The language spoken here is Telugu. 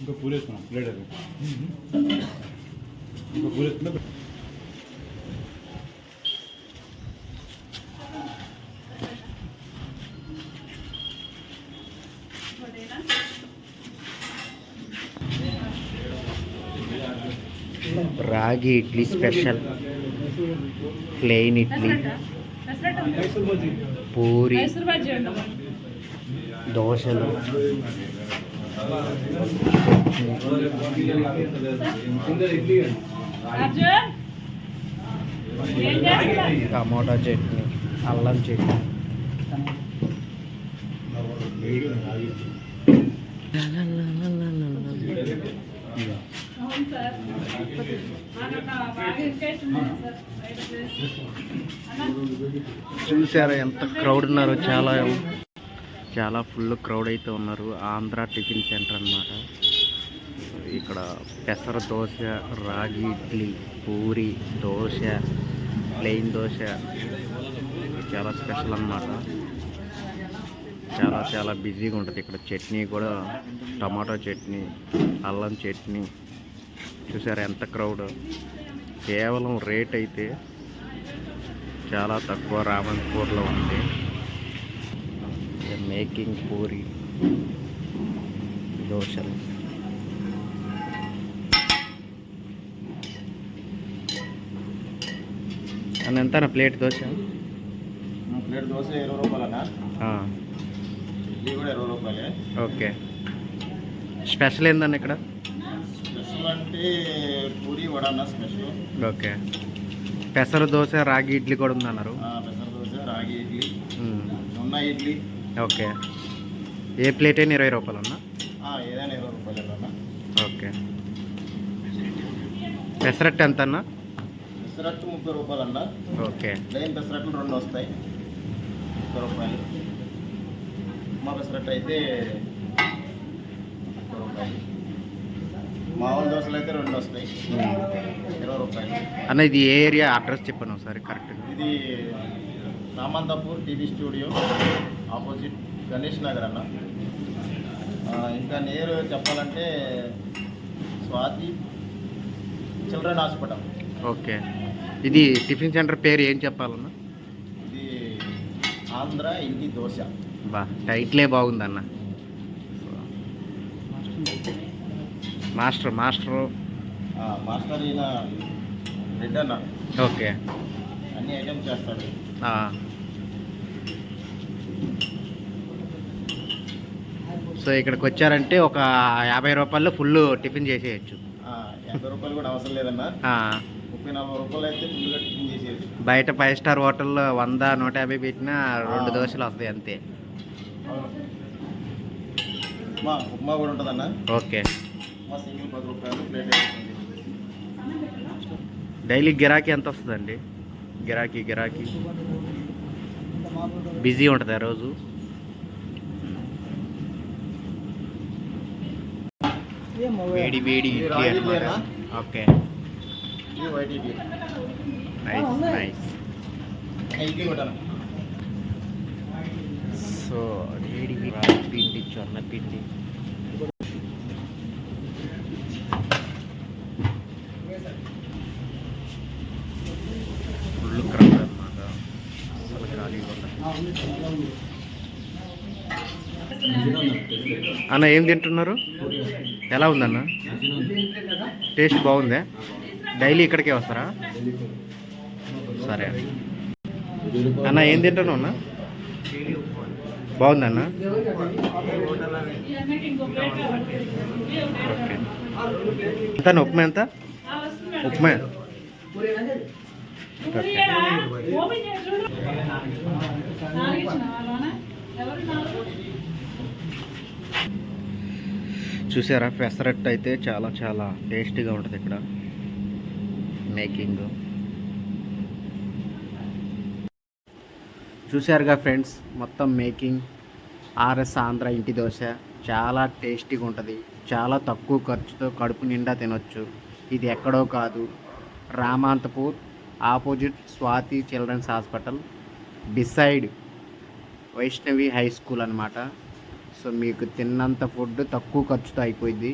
ఇంకా పూలు వేసుకున్నాం ప్లేట్ అది ఇంకా వేసుకుంటే రాగి ఇడ్లీ స్పెషల్. ప్లెయిన్ ఇడ్లీ. పూరి. దోశలు. టమాటా చట్నీ అల్లం చట్నీ. చూసారా ఎంత క్రౌడ్ ఉన్నారో చాలా చాలా ఫుల్ క్రౌడ్ అయితే ఉన్నారు. ఆంధ్ర టిఫిన్ సెంటర్ అన్నమాట. ఇక్కడ పెసర దోశ రాగి ఇడ్లీ పూరి దోశ ప్లెయిన్ దోశ. చాలా స్పెషల్ అన్నమాట. చాలా చాలా బిజీగా ఉంటుంది ఇక్కడ. చట్నీ కూడా టమాటో చట్నీ అల్లం చట్నీ. చూసారా ఎంత క్రౌడ్? కేవలం రేట్ అయితే చాలా తక్కువ. రామన్పూర్లో ఉంది. మేకింగ్ పూరి దోశలు. అని ఎంత ప్లేట్ దోశ? ప్లేట్ దోశ ఇరవై ఇడ్లీ కూడా ఇరవై రూపాయలే. ఓకే. స్పెషల్ ఏందన్న ఇక్కడ? స్పెషల్ అంటే పూరి వడ అన్న స్పెషల్. ఓకే. పెసర దోశ రాగి ఇడ్లీ కూడా ఉందన్నారు. పెసర దోశ రాగి ఇడ్లీ. జొన్న ఇడ్లీ. ఓకే. ఏ ప్లేట్ అయినా ఇరవై రూపాయలు అన్న ఆ, ఏదైనా ఇరవై రూపాయలు అన్న ఓకే. పెసరట్టు ఎంత అన్న పెసరట్టు ముప్పై రూపాయలు అన్న ఓకే. ప్లెయిన్ పెసరట్లు రెండు వస్తాయి. ముప్పై రూపాయలు. మా పెసరట్టు అయితే ముప్పై రూపాయలు. మామూలు దోశలు అయితే రెండు వస్తాయి. ఇరవై రూపాయలు. అన్న ఇది ఏ ఏరియా అడ్రస్ చెప్పాను ఒకసారి కరెక్ట్గా. ఇది Ramanthapur TV studio opposite Ganesh Nagar అన్న. ఇంకా నేరు చెప్పాలంటే స్వాతి చిల్డ్రన్ హాస్పిటల్. ఓకే. ఇది టిఫిన్ సెంటర్ పేరు ఏం చెప్పాలన్న? ఇది ఆంధ్ర ఇంటి దోశ. బా టైట్లే బాగుందన్న. Master master. మాస్టర్ ఈయన రెడ్ అన్న. ఓకే. అన్ని ఐటమ్స్ చేస్తాడు. సో ఇక్కడికి వచ్చారంటే ఒక యాభై రూపాయల్లో ఫుల్ టిఫిన్ చేసేయచ్చు. యాభై రూపాయలు కూడా అవసరం లేదన్న. ఆ, ముప్పై నలభై రూపాయలు అయితే ఫుల్గా టిఫిన్ చేసేది బయట ఫైవ్ స్టార్ హోటల్లో వంద నూట యాభై పెట్టినా రెండు. దోశలు వస్తాయి అంతే. ఉప్మా ఉప్మా కూడా ఉంటుందన్న. ఓకే. ఉప్మా సింగిల్ పది రూపాయలు ప్లేట్ డైలీ గిరాకీ ఎంత వస్తుందండి? గిరాకీ గిరాకీ. బిజీ ఉంటుంది ఆ రోజు? వేడి వేడి ఇడ్లీ ఇడ్లీనా? ఓకే. నైస్ నైస్ సో వేడి పిండి జొన్న పిండి. ఫుల్ క్రౌడ్ అన్నమాట. అసలు ఖాళీగా ఉండదు అన్న ఏం తింటున్నారు? ఎలా ఉందన్న? టేస్ట్ బాగుందే? డైలీ ఇక్కడికే వస్తారా? సరే అన్న ఏం తింటాను అన్న? బాగుందన్న ఇవన్నీ ఇంకో ప్లేట్ కావాలి. ఇవి ఓకే. ఎంత ఉప్మా ఎంత? ఉప్మా. చూసారా? పెసరట్టు అయితే చాలా చాలా టేస్టీగా ఉంటుంది ఇక్కడ. మేకింగ్. చూసారుగా ఫ్రెండ్స్ మొత్తం మేకింగ్. ఆర్ఎస్ ఆంధ్ర ఇంటి దోశ. చాలా టేస్టీగా ఉంటుంది. చాలా తక్కువ ఖర్చుతో కడుపు నిండా తినొచ్చు. ఇది ఎక్కడో కాదు. Ramanthapur opposite Swathi children's hospital. Beside Vaishnavi high school అనమాట సో మీకు తిన్నంత ఫుడ్ తక్కువ ఖర్చుతో అయిపోయింది